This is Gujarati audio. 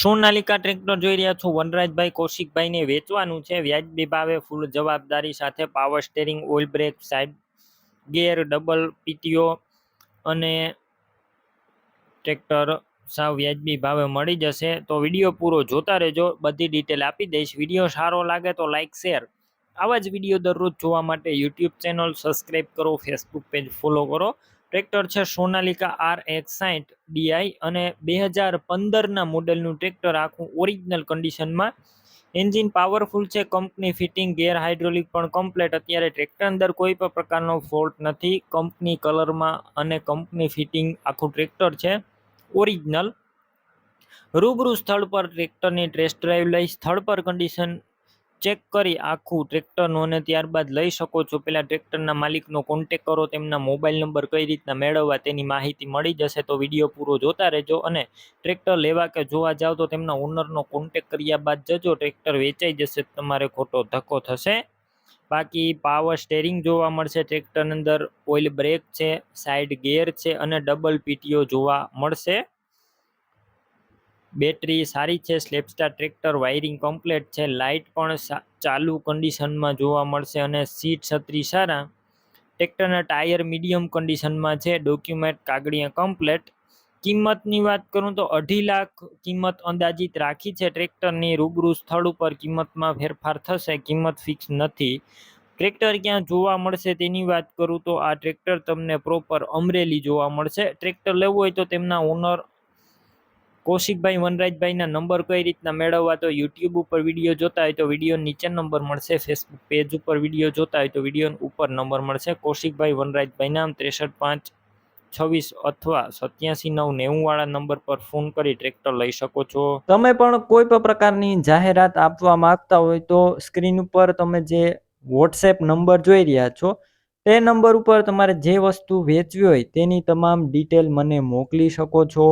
સોનાલિકા ટ્રેક્ટર જોઈ રહ્યા છો. વનરાજભાઈ કૌશિકભાઈને વેચવાનું છે. વ્યાજબી ભાવે ફૂલ જવાબદારી સાથે power steering oil brake side gear double PTO અને ટ્રેક્ટર સાવ વ્યાજબી ભાવે મળી જશે. તો વીડિયો પૂરો જોતા રહેજો. બધી ડિટેલ આપી દઈશ. વીડિયો સારો લાગે તો લાઇક શેર આવા જ વીડિયો દરરોજ જોવા માટે યુટ્યુબ ચેનલ સબસ્ક્રાઈબ કરો ફેસબુક પેજ ફોલો કરો. ટ્રેક્ટર છે સોનાલિકા આર એક્સ સાઠ ડીઆઈ અને બે હજાર પંદરના મોડેલનું ટ્રેક્ટર આખું ઓરિજિનલ કન્ડિશનમાં એન્જિન પાવરફુલ છે કંપની ફિટિંગ ગેર હાઇડ્રોલિક પણ કમ્પ્લેટ અત્યારે ટ્રેક્ટર અંદર કોઈ પણ પ્રકારનો ફોલ્ટ નથી. કંપની કલરમાં અને કંપની ફિટિંગ આખું ટ્રેક્ટર છે ઓરિજિનલ રૂબરૂ સ્થળ પર ટ્રેક્ટરની ટેસ્ટ ડ્રાઈવ લઈ, સ્થળ પર કન્ડિશન ચેક કરી આખું ટ્રેક્ટરનું અને ત્યારબાદ લઈ શકો છો. પહેલાં ટ્રેક્ટરના માલિકનો કોન્ટેક કરો, તેમના મોબાઈલ નંબર કઈ રીતના મેળવવા તેની માહિતી મળી જશે તો વીડિયો પૂરો જોતા રહેજો અને ટ્રેક્ટર લેવા કે જોવા જાઓ તો તેમના ઓનરનો કોન્ટેક કર્યા બાદ જજો ટ્રેક્ટર વેચાઈ જશે તમારે ખોટો ધક્કો થશે. બાકી પાવર સ્ટેરિંગ જોવા મળશે ટ્રેક્ટરની અંદર ઓઇલ બ્રેક છે સાઈડ ગેર છે અને ડબલ પીટીઓ જોવા મળશે. બેટરી સારી છે, સ્લેપસ્ટાર ટ્રેક્ટર, વાયરિંગ કમ્પ્લેટ છે, લાઇટ પણ ચાલુ કન્ડિશનમાં જોવા મળશે અને સીટ છત્રી સારા. ટ્રેક્ટરના ટાયર મીડિયમ કન્ડિશનમાં છે ડોક્યુમેન્ટ કાગળિયા કમ્પ્લેટ. કિંમતની વાત કરું તો અઢી લાખ કિંમત અંદાજિત રાખી છે, ટ્રેક્ટરની રૂબરૂ સ્થળ ઉપર કિંમતમાં ફેરફાર થશે, કિંમત ફિક્સ નથી. ટ્રેક્ટર ક્યાં જોવા મળશે તેની વાત કરું તો આ ટ્રેક્ટર તમને પ્રોપર અમરેલી જોવા મળશે. ટ્રેક્ટર લેવું હોય તો તેમના ઓનર કૌશિકભાઈ, વનરાજભાઈના નંબર કઈ રીતના મેળવવા? તો યુટ્યુબ ઉપર વીડિયો જોતા હોય તો વીડિયો નીચે નંબર મળશે. ફેસબુક પેજ ઉપર વીડિયો જોતા હોય તો વીડિયો ઉપર નંબર મળશે. કૌશિકભાઈ, વનરાજભાઈ નામ ત્રેસઠ, પાંચ, છવ્વીસ અથવા સત્યાસી, નવ, નેવું વાળા નંબર પર ફોન કરી ટ્રેક્ટર લઈ શકો છો. તમે પણ કોઈ પણ પ્રકારની જાહેરાત આપવા માંગતા હોય તો સ્ક્રીન ઉપર તમે જે વોટ્સએપ નંબર જોઈ રહ્યા છો, તે નંબર ઉપર તમારે જે વસ્તુ વેચવી હોય તેની તમામ ડિટેલ મને મોકલી શકો છો.